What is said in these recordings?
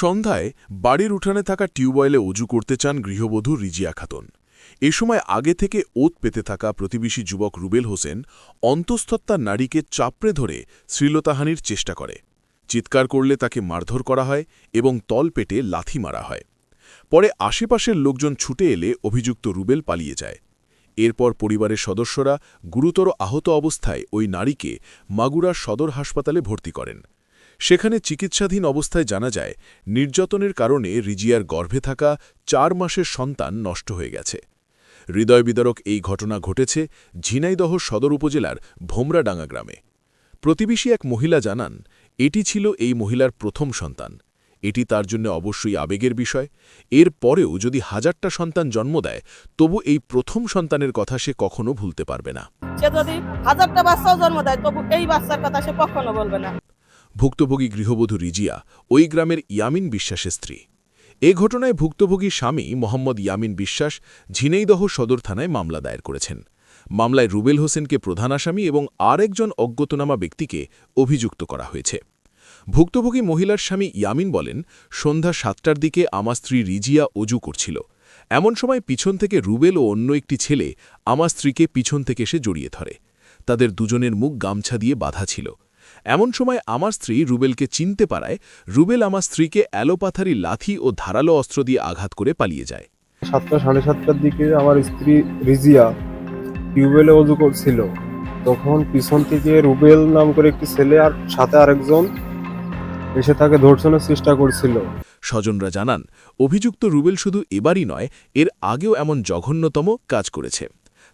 সন্ধ্যায় বাড়ির উঠানে থাকা টিউবওয়েলে অজু করতে চান গৃহবধূ রিজিয়া খাতুন। এ সময় আগে থেকে ওত পেতে থাকা প্রতিবেশী যুবক রুবেল হোসেন অন্তঃস্থত্তা নারীকে চাপড়ে ধরে শ্রীলতাহানির চেষ্টা করে। চিৎকার করলে তাকে মারধর করা হয় এবং তল পেটে লাথি মারা হয়। পরে আশেপাশের লোকজন ছুটে এলে অভিযুক্ত রুবেল পালিয়ে যায়। এরপর পরিবারের সদস্যরা গুরুতর আহত অবস্থায় ওই নারীকে মাগুরা সদর হাসপাতালে ভর্তি করেন। সেখানে চিকিৎসাধীন অবস্থায় জানা যায়, নির্যাতনের কারণে রিজিয়ার গর্ভে থাকা চার মাসের সন্তান নষ্ট হয়ে গেছে। হৃদয় বিদারক এই ঘটনা ঘটেছে ঝিনাইদহ সদর উপজেলার ভোমরাডাঙ্গা গ্রামে। প্রতিবেশী এক মহিলা জানান, এটি ছিল এই মহিলার প্রথম সন্তান। এটি তার জন্য অবশ্যই আবেগের বিষয়। এর পরেও যদি হাজারটা সন্তান জন্ম দেয়, তবু এই প্রথম সন্তানের কথা সে কখনো ভুলতে পারবে না। সে যদি হাজারটা বাচ্চাও জন্ম দেয়, তবু এই বাচ্চার কথা সে কখনো বলবে না। ভুক্তভোগী গৃহবধূ রিজিয়া, ওই গ্রামের ইয়ামিন বিশ্বাসের স্ত্রী। এ ঘটনায় ভুক্তভোগী স্বামী মোহাম্মদ ইয়ামিন বিশ্বাস ঝিনাইদহ সদর থানায় মামলা দায়ের করেছেন। মামলায় রুবেল হোসেনকে প্রধান আসামি এবং আরেকজন অজ্ঞতনামা ব্যক্তিকে অভিযুক্ত করা হয়েছে। ভুক্তভোগী মহিলার স্বামী ইয়ামিন বলেন, সন্ধ্যা সাতটার দিকে আমার স্ত্রী রিজিয়া অজু করছিল। এমন সময় পিছন থেকে রুবেল ও অন্য একটি ছেলে আমার স্ত্রীকে পিছন থেকে এসে জড়িয়ে ধরে। তাদের দুজনের মুখ গামছা দিয়ে বাধা ছিল। এমন সময় আমার স্ত্রী রুবেলকে চিনতে পারায় রুবেল আমার স্ত্রীকে অ্যালোপাথারি লাথি ও ধারালো অস্ত্র দিয়ে আঘাত করে পালিয়ে যায়। সাতটা সাড়ে সাতটার দিকে আমার স্ত্রী রিজিয়া টিউবওয়েলে অজু করছিল। তখন পিছন থেকে রুবেল নাম করে একটি ছেলে আর সাথে আরেকজন এসে তাকে ধর্ষণের চেষ্টা করছিল। স্বজনরা জানান অভিযুক্ত রুবেল শুধু এবারই নয় এর আগেও এমন জঘন্যতম কাজ করেছে।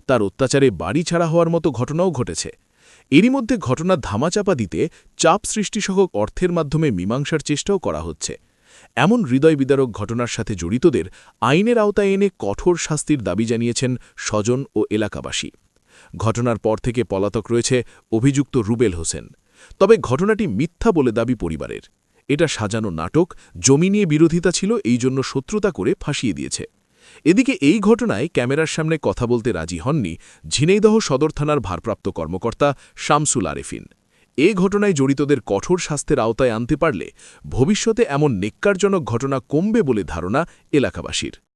তার অত্যাচারে বাড়ি ছাড়া হওয়ার মতো ঘটনাও ঘটেছে। এরই মধ্যে ঘটনার ধামাচাপা দিতে চাপ সৃষ্টিসহ অর্থের মাধ্যমে মীমাংসার চেষ্টাও করা হচ্ছে। এমন হৃদয় বিদারক ঘটনার সাথে জড়িতদের আইনের আওতায় এনে কঠোর শাস্তির দাবি জানিয়েছেন স্বজন ও এলাকাবাসী। ঘটনার পর থেকে পলাতক রয়েছে অভিযুক্ত রুবেল হোসেন। তবে ঘটনাটি মিথ্যা বলে দাবি পরিবারের। এটা সাজানো নাটক, জমি নিয়ে বিরোধিতা ছিল এই জন্য শত্রুতা করে ফাঁসিয়ে দিয়েছে। এদিকে এই ঘটনায় ক্যামেরার সামনে কথা বলতে রাজি হননি ঝিনাইদহ সদর থানার ভারপ্রাপ্ত কর্মকর্তা শামসুল আরেফিন। এ ঘটনায় জড়িতদের কঠোর স্বাস্থ্যের আওতায় আনতে পারলে ভবিষ্যতে এমন নেক্কারজনক ঘটনা কমবে বলে ধারণা এলাকাবাসীর।